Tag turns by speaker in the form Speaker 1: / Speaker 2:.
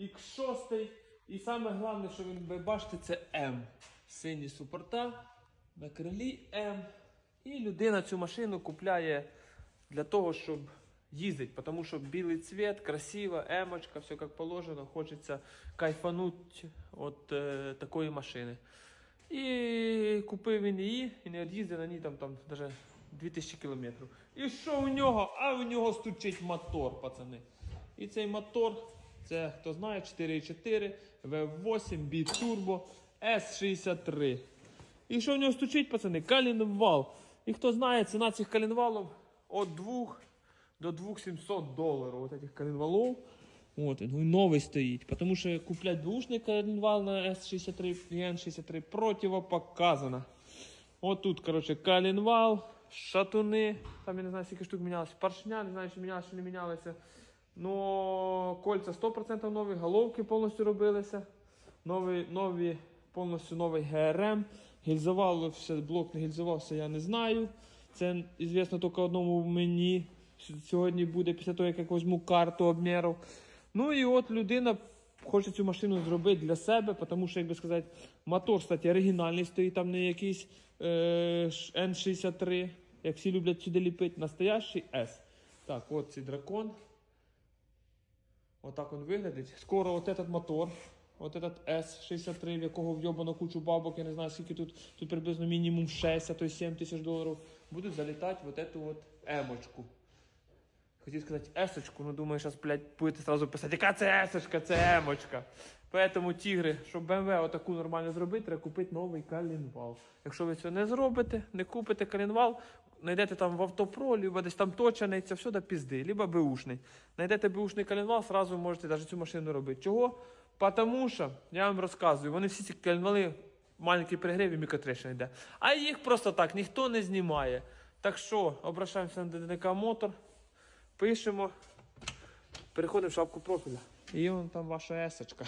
Speaker 1: X6. І саме головне, що ви ви бачите, це М. Сині супорта на крилі М. І людина цю машину купляє для того, щоб їздити, тому що білий цвіт, красиво, емочка, все як положено, хочеться кайфанути від е, такої машини. І купив він її і не від'їздив на ній там, там даже 2000 кілометрів. І що у нього? А у нього стучить мотор, пацани. І цей мотор, це хто знає, 4.4 V8 B-Turbo S63. І що в нього стучить, пацани? Калінвал. І хто знає, ціна цих калінвалів від 2 до 2700 доларів. От цих калінвалів. От він, він новий стоїть. Тому що куплять двушний калінвал на S63 і N63 противопоказано. От тут, коротше, калінвал, шатуни. Там я не знаю, скільки штук мінялося. Поршня, не знаю, чи мінялося, чи не мінялося. Ну, кольця 100% нові, головки повністю робилися. Нові, нові, повністю новий ГРМ. Гільзувався, блок не гільзувався, я не знаю. Це звісно тільки одному мені. Сьогодні буде після того, як я візьму карту обмірів. Ну і от людина хоче цю машину зробити для себе, тому що, як би сказати, мотор, кстати, оригінальний стоїть, там не якийсь е, N63, як всі люблять сюди ліпити, настоящий S. Так, от цей дракон. Отак він виглядить. Скоро от этот мотор, от этот S63, в якого вйобано кучу бабок, я не знаю, скільки тут, тут приблизно мінімум 6, а то й 7 тисяч доларів, будуть залітати в от эту от емочку. Хотів сказати есочку, ну думаю, зараз, блядь, будете сразу писати, яка це есочка, це емочка. Поэтому, тігри, щоб BMW отаку нормально зробити, треба купити новий калінвал. Якщо ви цього не зробите, не купите калінвал, знайдете там в автопро, либо десь там точений, це все до пізди, либо беушний. Знайдете беушний калінвал, сразу можете навіть цю машину робити. Чого? Потому що, я вам розказую, вони всі ці калінвали маленький перегрів і мікротрещина йде. А їх просто так ніхто не знімає. Так що, обращаємося на ДНК Мотор. Пишемо, переходимо в шапку профіля. І вон там ваша есочка.